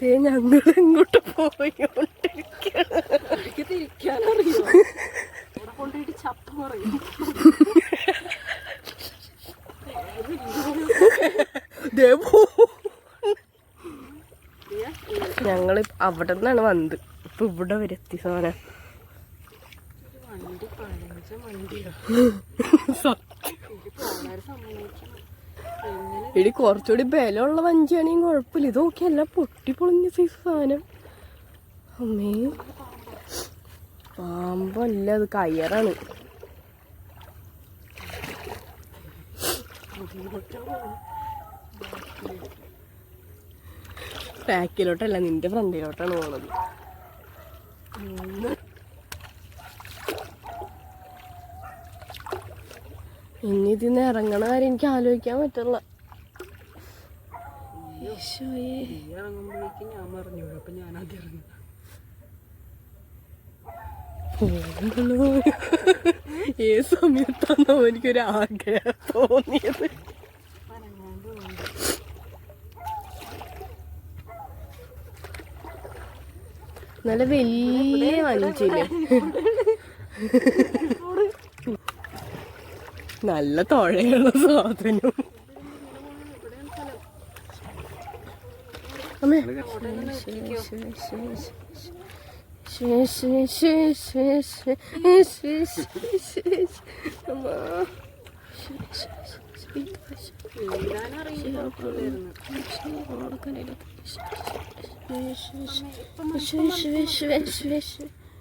ദേ ഞങ്ങൾ എങ്ങോട്ട് പോയോണ്ടിരിക്കാനറിയോണ്ടിട്ട് ഞങ്ങൾ അവിടെ നിന്നാണ് വന്നത്. ഇപ്പൊ ഇവിടെ വരെ എത്തി സാധനം. എടി കുറച്ചുകൂടി ബലമുള്ള വഞ്ചിയാണെങ്കിൽ കുഴപ്പമില്ല. ഇത് നോക്കിയല്ല പൊട്ടി പൊളിഞ്ഞ സൈസ് സാധനം. അമ്മേ. പാമ്പല്ല അത് കയറാണ്. ബാക്കിലോട്ടല്ല നിന്റെ ഫ്രണ്ടിലോട്ടാണ് പോണത്. ഇനി ഇതിന്ന് ഇറങ്ങണ കാര്യം എനിക്ക് ആലോചിക്കാൻ പറ്റില്ല. ഏ സമയത്താണോ എനിക്കൊരു ആഗ്രഹം തോന്നിയത്. നല്ല വലിയ വഞ്ചിയില്ലേ? നല്ല തുഴയുള്ള സാധനം. അമ്മേ.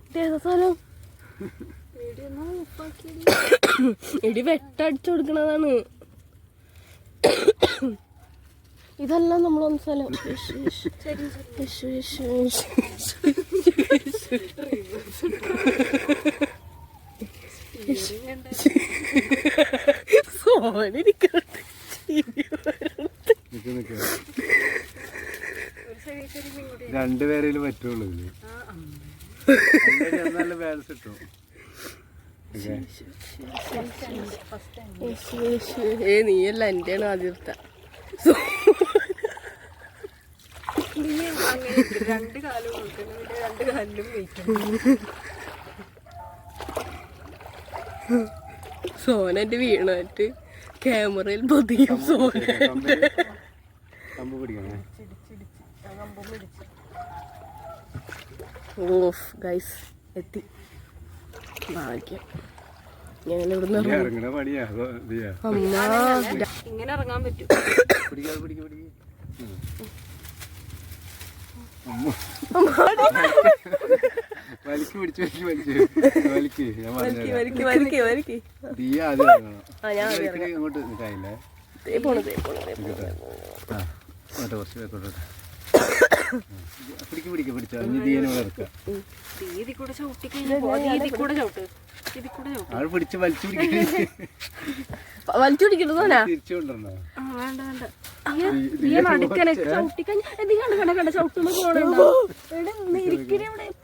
ഇതേതാ സ്ഥലം എടി വെട്ടടിച്ചു കൊടുക്കണതാണ്. ഇതെല്ലാം നമ്മൾ ഒന്ന് സ്ഥലം രണ്ടുപേരെ രണ്ടുപേരേലും പറ്റുള്ളൂ ബാലൻസ് കിട്ടും ഏ നീയല്ല എന്റെയാണ് ആദ്യത്തെ. രണ്ട് കാലും രണ്ട് കാലിലും വെയിറ്റ് സോന എന്റെ വീണായിട്ട് ക്യാമറയിൽ പതിയും സോന. ഓഫ് ഗൈസ് എത്തി. ഭാഗ്യം ഞങ്ങൾ ഇവിടുന്ന് ഇങ്ങനെ ഇറങ്ങാൻ പറ്റും വലിക്ക് പിടിച്ചു വലിക്ക് വലിക്ക് വലിക്ക് വലിക്ക് വലിക്ക് ദിയ ആദ്യം ഇറങ്ങണം ഇങ്ങോട്ട് നിൽക്കാനില്ലേ കുറച്ച് പേക്കോട്ടെ പിടിക്ക് പിടിക്ക പിടിച്ച ഇവിടെ ഇറക്കാം തീയതി കൂടെ ചവിട്ടി കഴിഞ്ഞാൽ കൂടെ ചവിട്ട്. ഇതിൽ കൂടെ ചവിട്ട്. ആൾ പിടിച്ച് വലിച്ചു വലിച്ചു പിടിക്കരുത് തിരിച്ചു കൊണ്ടുവരണോ? ആ വേണ്ട വേണ്ട. നീ നടുക്കനെ ചവിട്ടി കഴിഞ്ഞാൽ എന്ത് കണ്ട കണ്ട കണ്ട ചവിട്ടുന്ന പോണുണ്ടോ ഇവിടെ ഇരിക്കണേ ഇവിടെ നിക്ക്.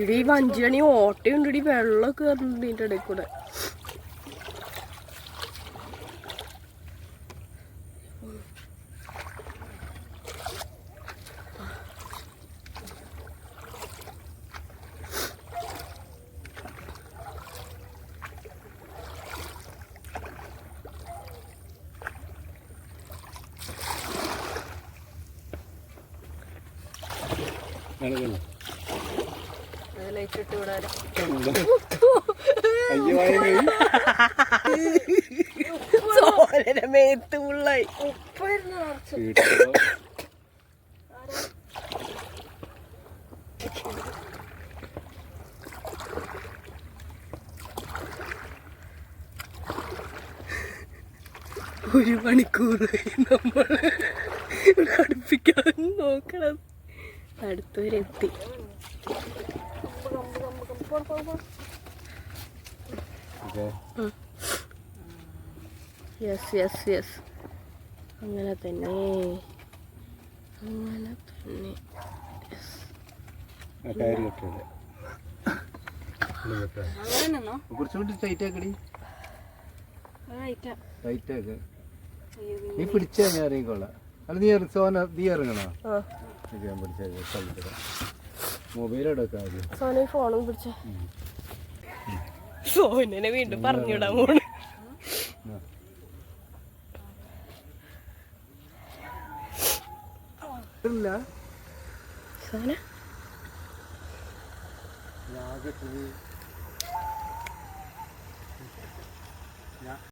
ഇടി വഞ്ചിയാണി ഓട്ടയുണ്ട് ഇടി വെള്ളമൊക്കെ കയറുന്നുണ്ട് ഇതിന്റെ ഇടയിൽ കൂടെ. മേത്ത് ഒരു മണിക്കൂർ നമ്മൾ അടുപ്പിക്കാൻ നോക്കണം. അടുത്തുവരെ എത്തി യെസ് യെസ് യെസ് അങ്ങനെ തന്നെ. അങ്ങനെ തന്നെ. കുറച്ചുകൂടി ടൈറ്റ് ആക്കടി. ടൈറ്റ് ആക്ക. നീ പിടിച്ചാ ഞാൻ ഇറങ്ങിക്കോളാം. അല്ല നീ സോന നീ ഇറങ്ങണോ? ഇത് ഞാൻ പിടിച്ചത് മൊബൈൽ എടുക്കാം ആദ്യം. സോന ഫോണും പിടിച്ച. സോനെ വീണ്ടും പറഞ്ഞിടാൻ പോണ്. ഇല്ല. സോന?